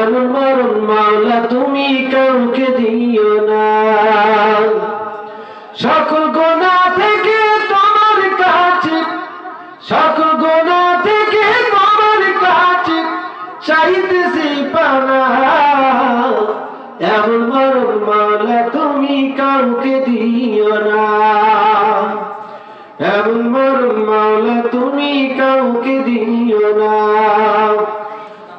এমন মরণ মাওলা তুমি কাউকে দিও না। সকল গোনা থেকে তোমার কাছে, সকল গোনা থেকে তোমার কাছে চাইতেছি পানা। এমন মরণ মাওলা তুমি কাউকে দিও না। এমন মরণ মাওলা তুমি কাউকে দিও না।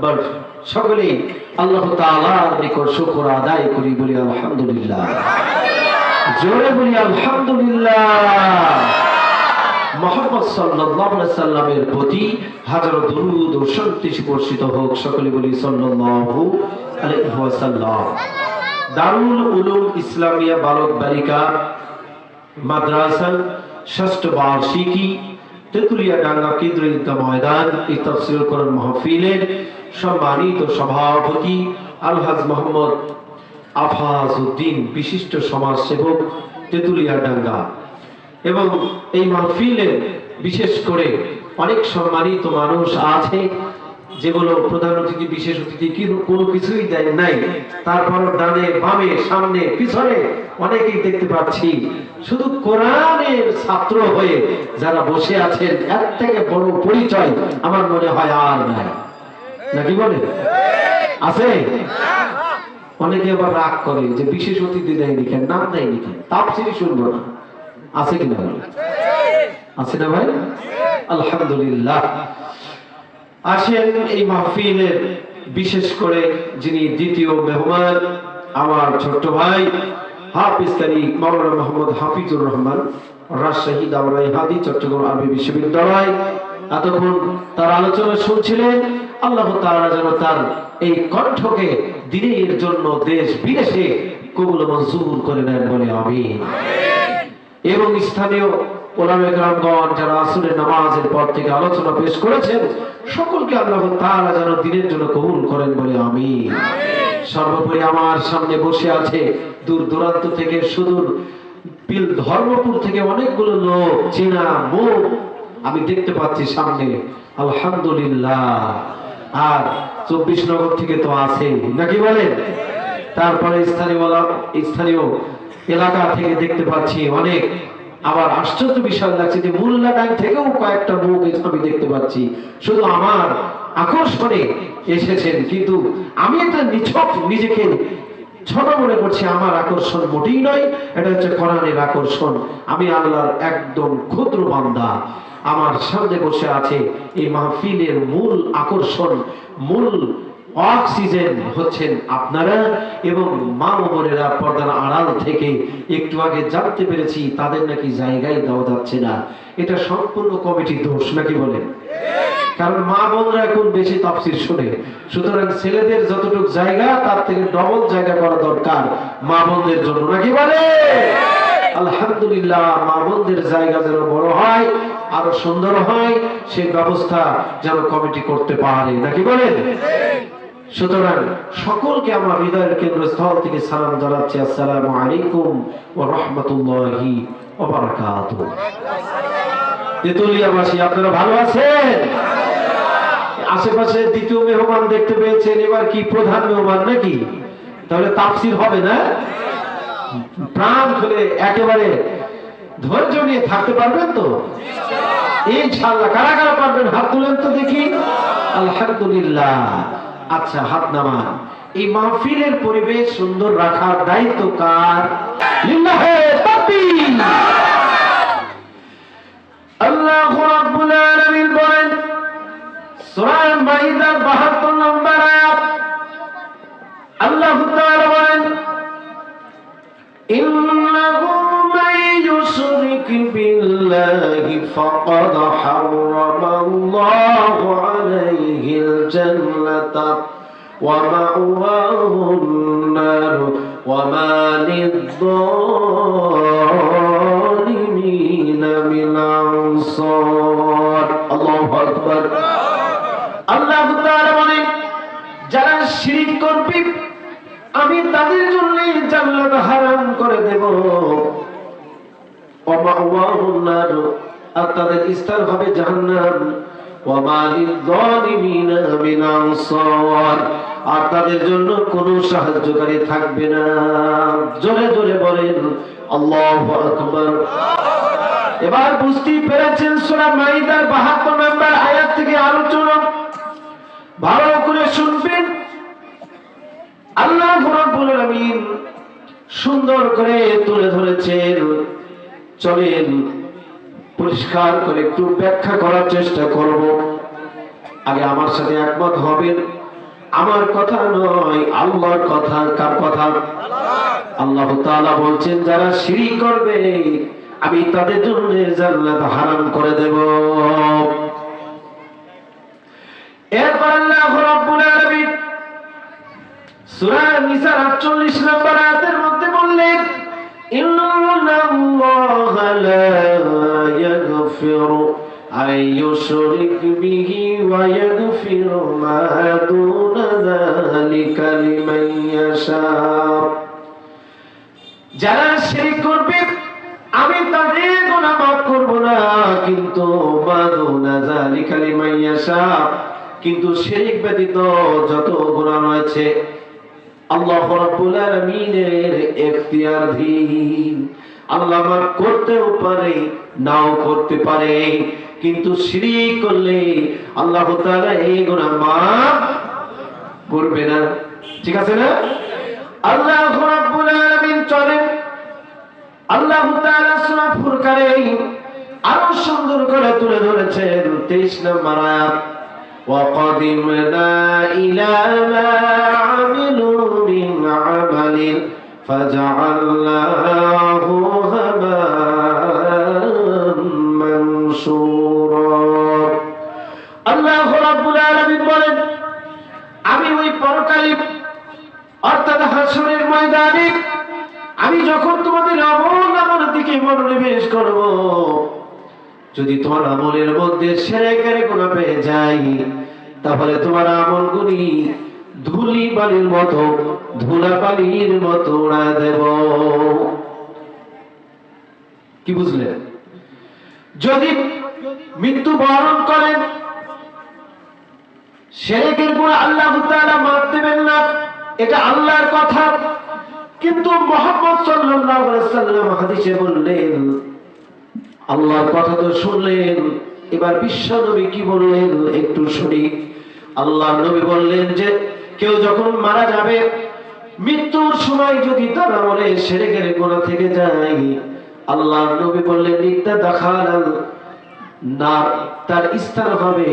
আকবার সকলে আল্লাহ তাআলার নিকট শুকর আদায় করি, বলি আলহামদুলিল্লাহ। জোরে বলি আলহামদুলিল্লাহ। মোহাম্মদ সাল্লাল্লাহু আলাইহি সাল্লামের প্রতি হাজারো দরুদ ও শান্তি বর্ষিত হোক সকলে বলি সাল্লাল্লাহু আলাইহি ওয়াসাল্লাম। দারুল উলুম ইসলামিয়া বালক বালিকা, মাদ্রাসা, ষষ্ঠ বার্ষিকী তেতুলিয়া ডাঙ্গা কেন্দ্র ঈদগাহ ময়দান, এই তফসিল কোরআন মাহফিলের সম্মানিত সভাপতি আলহাজ মোহাম্মদ আফাজ উদ্দিন বিশিষ্ট সমাজসেবক তেতুলিয়া ডাঙ্গা। এবং এই মাহফিলে বিশেষ করে অনেক সম্মানিত মানুষ আছে, যেগুলো প্রধান অতিথি, বিশেষ অতিথি, কি- কোনো কিছুই দেয় নাই। তারপর ডানে, বামে, সামনে, পিছনে অনেকেই দেখতে পাচ্ছি। শুধু কোরআনের ছাত্র হয়ে যারা বসে আছেন, এর থেকে বড় পরিচয় আমার মনে হয় আর নাই। নাকি বলে? আছে? অনেকে আবার রাগ করে যে বিশেষ অতিথি দেয়নি কেন? নাম দেয়নি কেন? তাপসিরি শুনব না। আছে কিনা বলে? আছে না ভাই? আলহামদুলিল্লাহ। আসেন এই মাহফিলের বিশেষ করে যিনি দ্বিতীয় মেহমান, আমার ছোট্ট ভাই, হাফিজ কারি মাওলানা মোহাম্মদ হাফিজুর রহমান, রাজশাহী, দাওরাই, হাদি, চট্টগ্রাম আরবি বিশ্ববিদ্যালয়। এতক্ষণ তার আলোচনা শুনছিলেন আল্লাহ তাআলা যেন তার এই কণ্ঠকে দিনের জন্য দেশ বিদেশে কবুল মঞ্জুর করে নেন বলে আমিন। এবং স্থানীয় ওলামে গ্রামগণ যারা আসলে নামাজের পর থেকে আলোচনা পেশ করেছেন, সকলকে আল্লাহ তাআলা যেন দিনের জন্য কবুল করেন বলে আমি সর্বোপরি আমার সামনে বসে আছে দূর দূরান্ত থেকে সুদূর পিল ধর্মপুর থেকে অনেকগুলো লোক, চেনা মুখ আমি দেখতে পাচ্ছি সামনে। আলহামদুলিল্লাহ। আর চব্বিশ নগর থেকে তো আছে নাকি বলেন? তারপরে স্থানীয় স্থানীয় এলাকা থেকে দেখতে পাচ্ছি অনেক। আবার আশ্চর্য বিষয় লাগছে যে মুল্লাডাং থেকেও কয়েকটা মুখ আমি দেখতে পাচ্ছি। শুধু আমার আকর্ষণে এসেছেন, কিন্তু আমি এটা নিছক নিজেকে ছোট মনে করছি, আমার আকর্ষণ মোটেই নয়, এটা হচ্ছে কোরআনের আকর্ষণ। আমি আল্লাহর একদম ক্ষুদ্র বান্দা। আমার সামনে বসে আছে এই মাহফিলের মূল আকর্ষণ, মূল অক্সিজেন হচ্ছেন আপনারা এবং মা বোনেরা পর্দার আড়াল থেকে একটু আগে জানতে পেরেছি তাদের নাকি জায়গায় দেওয়া যাচ্ছে না। এটা সম্পূর্ণ কমিটির দোষ নাকি বলেন? কারণ মা বোনরা এখন বেশি তাফসির শুনে। সুতরাং ছেলেদের যতটুকু জায়গা, তার থেকে ডবল জায়গা করা দরকার মা বোনদের জন্য, নাকি বলে? আলহামদুলিল্লাহ, মা বোনদের জায়গা যেন বড় হয় আরও সুন্দর হয়, সেই ব্যবস্থা যেন কমিটি করতে পারে। নাকি বলেন? সুতরাং সকলকে আমার হৃদয়ের কেন্দ্রস্থল থেকে সালাম জানাচ্ছি। আসসালামু আলাইকুম ও রহমতুল্লাহি তেতুলিয়াবাসী, আপনারা ভালো আছেন? আশেপাশে দ্বিতীয় মেহমান দেখতে পেয়েছেন, এবার কি প্রধান মেহমান নাকি? তাহলে তাফসির হবে না? প্রাণ খুলে একেবারে ধৈর্য নিয়ে থাকতে পারবেন তো? ইনশাল্লাহ কারা কারা পারবেন, হাত তুলেন তো দেখি। আলহামদুলিল্লাহ। আচ্ছা হাত নামান। এই মাহফিলের পরিবেশ সুন্দর রাখার দায়িত্ব কার? আল্লাহ বলেন بالله فقد حرم الله عليه الجنة ومأواهم النار وما للظالمين من أنصار الله أكبر আল্লাহ তাআলা বলেন যারা শিরিক করবে আমি তাদের জন্য আর তাদের জন্য কোনো সাহায্যকারী থাকবে না। জোরে জোরে বলেন, আল্লাহু আকবার। এবার বুঝতেই পেরেছেন সূরা মাইদার 72 নম্বর আয়াত থেকে আলোচনা। ভালো করে শুনবেন। আল্লাহ সুন্দর করে তুলে ধরেছেন। চলেন, পরিষ্কার করে একটু ব্যাখ্যা করার চেষ্টা করব। আগে আমার সাথে একমত হবেন। আমার কথা নয়, আল্লাহর কথা। কার কথা? আল্লাহ তাআলা বলছেন, যারা শিরিক করবে, আমি তাদের জন্য জান্নাত হারাম করে দেব। এরপর আল্লাহ রাব্বুল আলামিন সূরা নিসার 48 নম্বর আয়াতের মধ্যে বললেন, ইন্নাল্লাহা লা ইয়াগফিরু আন ইউশরিক বিহি ওয়া ইয়াগফিরু মা দুনা যালিকা লিমান ইয়াশা যারা শিরিক করবে, আমি তাদের গুনাহ মাফ করব না, কিন্তু মা দুনা যালিকা লিমান ইয়াশা কিন্তু শিরিক ব্যতীত যত গুনাহ রয়েছে, আল্লাহ রাব্বুল আলামিনের এখতিয়ারধীন আল্লাহ মাফ করতেও পারে নাও করতে পারে কিন্তু শিরিক করলে আল্লাহ তাআলা এই গুনাহ মাফ করবে না ঠিক আছে না আল্লাহ রাব্বুল আলামিন চলেন আল্লাহ তাআলা সূরা ফুরকানে আরো সুন্দর করে তুলে ধরেছেন 23 নম্বর আয়াত وقدمنا إلى ما عملوا من عمل فجعلناه هباء منصورا আল্লাহ রাব্বুল আলামিন বলেন আমি ওই পরকালে অর্থাৎ হাসরের ময়দানে আমি যখন তোমাদের আমল আমল দিকে মনোনিবেশ করব যদি তোমার আমলের মধ্যে সেরেকের গুণা পেয়ে যাই তাহলে তোমার আমলগুলি ধুলি বালির মতো, ধুলা বালির মতো দেব। কি বুঝলেন যদি মৃত্যু বরণ করেন, সেরেকের গুণা আল্লাহ মাফ দেবেন না, এটা আল্লাহর কথা। কিন্তু মোহাম্মদ সাল্লাল্লাহু বললেন, আল্লাহর কথা তো শুনলেন, এবার বিশ্ব নবী কি বললেন একটু শুনি। আল্লাহ নবী বললেন যে কেউ যখন মারা যাবে, মৃত্যুর সময় যদি তারা বলে সেরে গেলে গোনা থেকে যায় আল্লাহ নবী বললেন দেখালাম তার স্থান হবে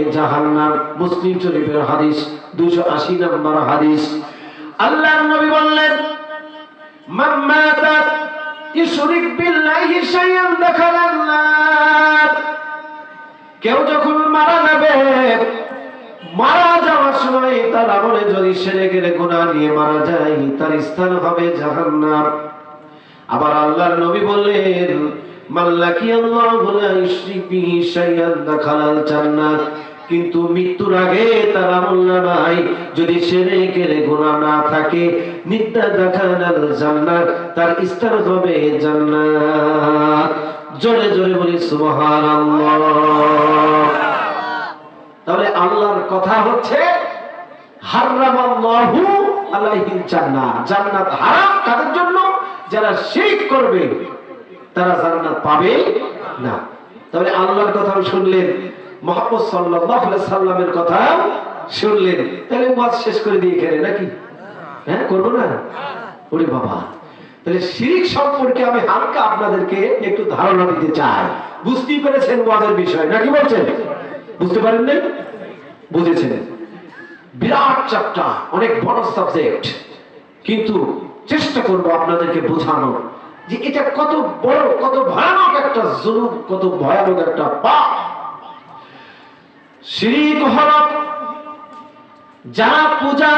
মুসলিম শরীফের হাদিস দুশো আশি হাদিস। আল্লাহ নবী বললেন কেউ যখন মারা যাবে মারা যাওয়ার সময় তার আমলে যদি সেরে গেলে গুনাহ নিয়ে মারা যায়, তার স্থান হবে জাহান্নাম। আবার আল্লাহর নবী বললেন, মাল্লাকি আল্লাহ লা ইশরিক বিহি শাইআন, দাখালাল জান্নাত। কিন্তু মৃত্যুর আগে তার আমল নাই যদি সেরে গেলে গুনাহ না থাকে, নিদ্দা দেখানাল জান্নাত, তার স্থান হবে জান্নাত। জোরে জোরে বলি, সুবহানাল্লাহ। তাহলে আল্লাহর কথা হচ্ছে, হারামাল্লাহু জান্নাত জান্নাত হারাম জন্য? যারা শিরক করবে, তারা জান্নাত পাবে না। তবে আল্লাহর শুনলেন, মোহাম্মদ সাল্লাল্লাহু আলাইহি সাল্লামের শুনলেন। তাহলে শেষ করে দিয়ে গেলে নাকি? হ্যাঁ করব না? ওরে বাবা। তাহলে শিরিক সম্পর্কে আমি হালকা আপনাদেরকে একটু ধারণা দিতে চাই। বুঝতেই পেরেছেন ওয়াজের বিষয়, নাকি বলছেন? বুঝতে পারেন নাই বুঝেছেন। বিরাট চাপটা অনেক বড় সাবজেক্ট কিন্তু চেষ্টা করব আপনাদেরকে বোঝানো যে এটা কত বড়, কত ভয়ানক একটা জুলুম, কত ভয়ানক একটা পাপ। শ্রী হল যারা পূজা